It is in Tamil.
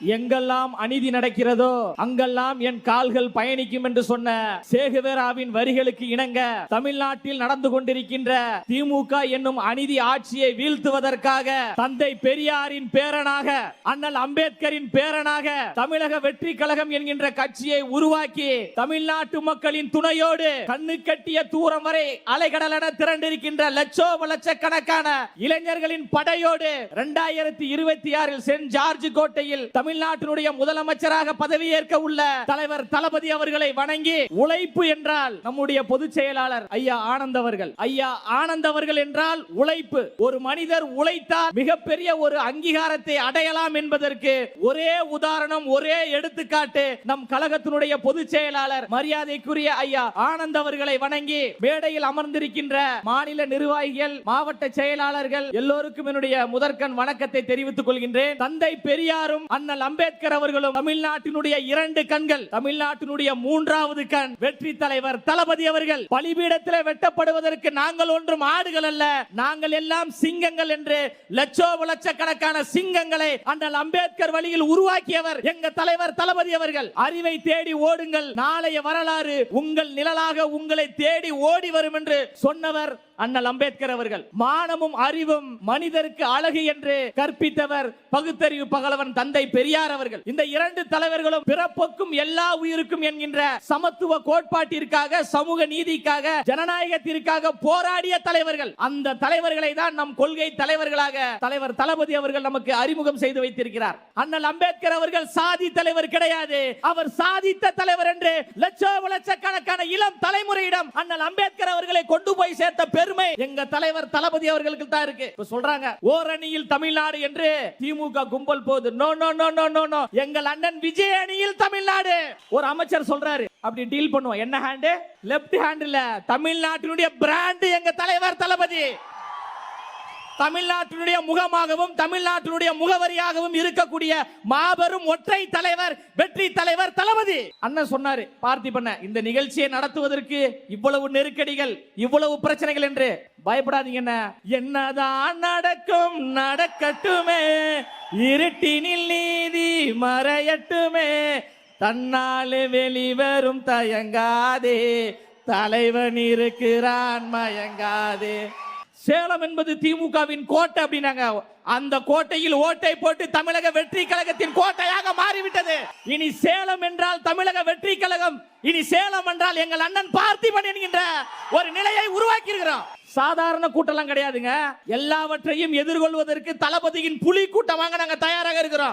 எங்கெல்லாம் அநீதி நடக்கிறதோ அங்கெல்லாம் என் கால்கள் பயணிக்கும் என்று சொன்ன சேகுவேராவின் வரிகளுக்கு இணங்க தமிழ்நாட்டில் நடந்து கொண்டிருக்கின்ற திமுக என்னும் அநீதி ஆட்சியை வீழ்த்துவதற்காக தந்தை பெரியாரின் பேரனாக அண்ணல் அம்பேத்கரின் பேரனாக தமிழக வெற்றி கழகம் என்கின்ற கட்சியை உருவாக்கி தமிழ்நாட்டு மக்களின் துணையோடு கண்ணு கட்டிய தூரம் வரை அலைகடலென திரண்டிருக்கின்ற லட்சோப லட்சக்கணக்கான இளைஞர்களின் படையோடு இரண்டாயிரத்தி இருபத்தி ஆறில் சென்ட் ஜார்ஜ் கோட்டையில் தமிழ்நாட்டினுடைய முதலமைச்சராக பதவியேற்க உள்ள தலைவர் தளபதி அவர்களை வணங்கி உழைப்பு என்றால் நம்முடைய பொதுச் செயலாளர் ஐயா ஆனந்த் அவர்கள். ஐயா ஆனந்த் அவர்கள் என்றால் உழைப்பு. ஒரு மனிதர் உழைத்தால் மிகப்பெரிய ஒரு அங்கீகாரத்தை அடையலாம் என்பதற்கு ஒரே உதாரணம் ஒரே எடுத்துக்காட்டு நம் கழகத்தினுடைய பொதுச் செயலாளர் மரியாதைக்குரிய ஐயா ஆனந்த் அவர்களை வணங்கி மேடையில் அமர்ந்திருக்கின்ற மாநில நிர்வாகிகள் மாவட்ட செயலாளர்கள் எல்லோருக்கும் என்னுடைய முதற்கண் வணக்கத்தை தெரிவித்துக் கொள்கின்றேன். தந்தை பெரியாரும் அண்ணல் அம்பேத்கர் அவர்களும் தமிழ்நாட்டினுடைய இரண்டு கண்கள் தமிழ்நாட்டினுடைய மூன்றாவது கண் வெற்றி தலைவர் தளபதி அவர்கள் பலிபீடத்தில் வெட்டப்படுவதற்கு நாங்கள் ஒன்றும் ஆடுகள் அல்ல. நாங்கள் எல்லாம் சிங்கங்கள் என்று லட்சோ லட்சக்கணக்கான சிங்கங்களை அண்ணல் அம்பேத்கர் வழியில் உருவாக்கியவர் எங்க தலைவர் தளபதி அவர்கள். அறிவை தேடி ஓடுங்கள். நாளைய வரலாறு உங்கள் நிழலாக உங்களை தேடி ஓடி வரும் என்று சொன்னவர் அண்ணல் அம்பேத்கர் அவர்கள் மானமும் அறிவும் மனிதருக்கு அழகு என்று கற்பித்தவர் பகுத்தறிவு பகலவன் தந்தை பெரியார் அவர்கள். இந்த இரண்டு தலைவர்களும் பிறப்புக்கும் எல்லா உயிருக்கும் என்கின்ற சமத்துவ கோட்பாட்டிற்காக சமூக நீதிக்காக ஜனநாயகத்திற்காக போராடிய தலைவர்கள். அந்த தலைவர்களை தான் நம் கொள்கை தலைவர்களாக தலைவர் தளபதி அவர்கள் நமக்கு அறிமுகம் செய்து வைத்திருக்கிறார். அண்ணல் அம்பேத்கர் அவர்கள் சாதி தலைவர் கிடையாது. அவர் சாதித்த தலைவர் என்று லட்சோ லட்சக்கணக்கான இளம் தலைமுறையிடம் அண்ணல் அம்பேத்கர் அவர்களை கொண்டு போய் சேர்த்த பெருமை எங்க தலைவர் தளபதி அவர்களுக்கு தான் இருக்கு. இப்ப சொல்றாங்க ஓரணியில் தமிழ்நாடு என்று திமுக கும்பல் போகுது. No no no no no no எங்கள் அண்ணன் விஜய் அணியில் தமிழ்நாடு. ஒரு அமைச்சர் சொல்றாரு. அப்படி டீல் பண்ணுவோம். என்ன ஹேண்டு லெப்ட் ஹேண்ட்ல தமிழ்நாட்டினுடைய பிராண்ட் எங்க தலைவர் தளபதி. தமிழ்நாட்டினுடைய முகமாகவும் தமிழ்நாட்டினுடைய முகவரியாகவும் இருக்கக்கூடிய மாபெரும் ஒற்றை தலைவர் வெற்றி தலைவர் தளபதி. அண்ணன் சொன்னாரு பார்த்திபண்ண இந்த நிகழ்ச்சியை நடத்துவதற்கு இவ்வளவு நெருக்கடிகள் இவ்வளவு பிரச்சனைகள் என்று. பயப்படாதீங்க என்ன என்னதான் நடக்கும் நடக்கட்டுமே. இருட்டினில் நீதி மறையட்டுமே. தன்னாலே வெளிவரும் தயங்காதே. தலைவன் இருக்கிறான் மயங்காதே. சேலம் என்பது திமுகவின் கோட்டை அப்படின்னாங்க. அந்த கோட்டையில் ஓட்டை போட்டு தமிழக வெற்றி கழகத்தின் கோட்டையாக மாறிவிட்டது. இனி சேலம் என்றால் தமிழக வெற்றி கழகம். இனி சேலம் என்றால் எங்கள் அண்ணன் பார்த்திபன் என்கின்ற ஒரு நிலையை உருவாக்கி இருக்கிறோம் சாதாரண கூட்டம்லாம் கிடையாதுங்க. எல்லாவற்றையும் எதிர்கொள்வதற்கு தளபதியின் புலி கூட்டமாக நாங்க தயாராக இருக்கிறோம்.